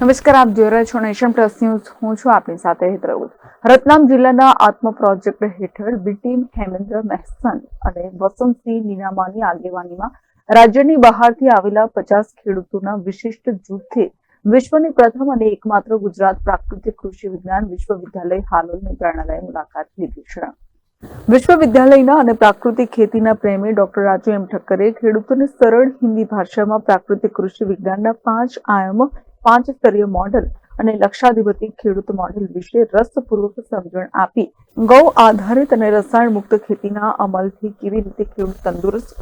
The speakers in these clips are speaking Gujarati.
નમસ્કાર, આપ જોઈ રહ્યા છો નેશન પ્લસ ન્યૂઝ. હું છું આપની સાથે હેતરઉદ રતલામ જિલ્લાના આત્મ પ્રોજેક્ટ હેઠળ બીટીમ હેમેન્દ્ર મહેસન અને વસંતસિંહ નીનામાની આગેવાનીમાં રાજ્યની બહારથી આવેલા પચાસ ખેડૂતોના વિશિષ્ટ જૂથે વિશ્વની પ્રથમ અને એકમાત્ર ગુજરાત પ્રાકૃતિક કૃષિ વિજ્ઞાન વિશ્વવિદ્યાલય હાલોલની પ્રેરણાદાયી મુલાકાત લીધી છે. વિશ્વવિદ્યાલયના અને પ્રાકૃતિક ખેતીના પ્રેમી ડોક્ટર રાજુ એમ ઠક્કરે ખેડૂતોને સરળ હિન્દી ભાષામાં પ્રાકૃતિક કૃષિ વિજ્ઞાનના પાંચ આયામો પાંચ સ્તરીય મોડલ અને લક્ષાધિપતિ ખેડૂત મોડલ વિશે રસપૂર્વક સમજણ આપી. ગૌ આધારિત અને રસાયણ મુક્ત ખેતીના અમલથી કેવી રીતે ખેડૂત તંદુરસ્ત,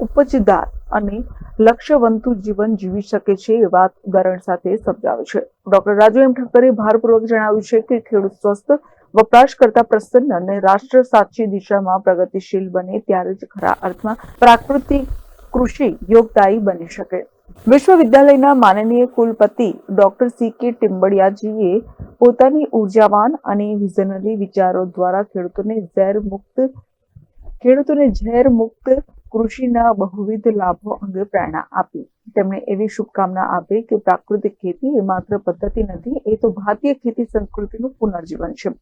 ઉપજદાર અને લક્ષ્યવંતુ જીવન જીવી શકે છે એ વાત ઉદાહરણ સાથે સમજાવે છે. ડોક્ટર રાજુ એમ ઠક્કરે ભારપૂર્વક જણાવ્યું છે કે ખેડૂત સ્વસ્થ વપરાશ કરતા પ્રસન્ન અને રાષ્ટ્ર સાચી દિશામાં પ્રગતિશીલ બને ત્યારે જ ખરા અર્થમાં પ્રાકૃતિક કૃષિ યોગદાયી બની શકે. વિશ્વવિદ્યાલયના માનનીય કુલપતિ ડોક્ટર સી કે ટિમ્બડિયાજીએ પોતાની ઉર્જાવાન અને વિઝનરી વિચારો દ્વારા ખેડૂતોને ઝેર મુક્ત ખેડૂતોને ઝેર મુક્ત કૃષિના બહુવિધ લાભો અંગે પ્રેરણા આપી. તેમણે એવી શુભકામના આપી કે પ્રાકૃતિક ખેતી એ માત્ર પદ્ધતિ નથી, એ તો ભારતીય ખેતી સંસ્કૃતિનું પુનર્જીવન છે.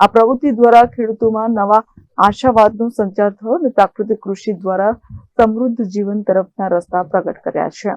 આ પ્રવૃત્તિ દ્વારા ખેડૂતોમાં નવા આશાવાદનો સંચાર થયો અને પ્રાકૃતિક કૃષિ દ્વારા સમૃદ્ધ જીવન તરફના રસ્તા પ્રગટ કર્યા છે.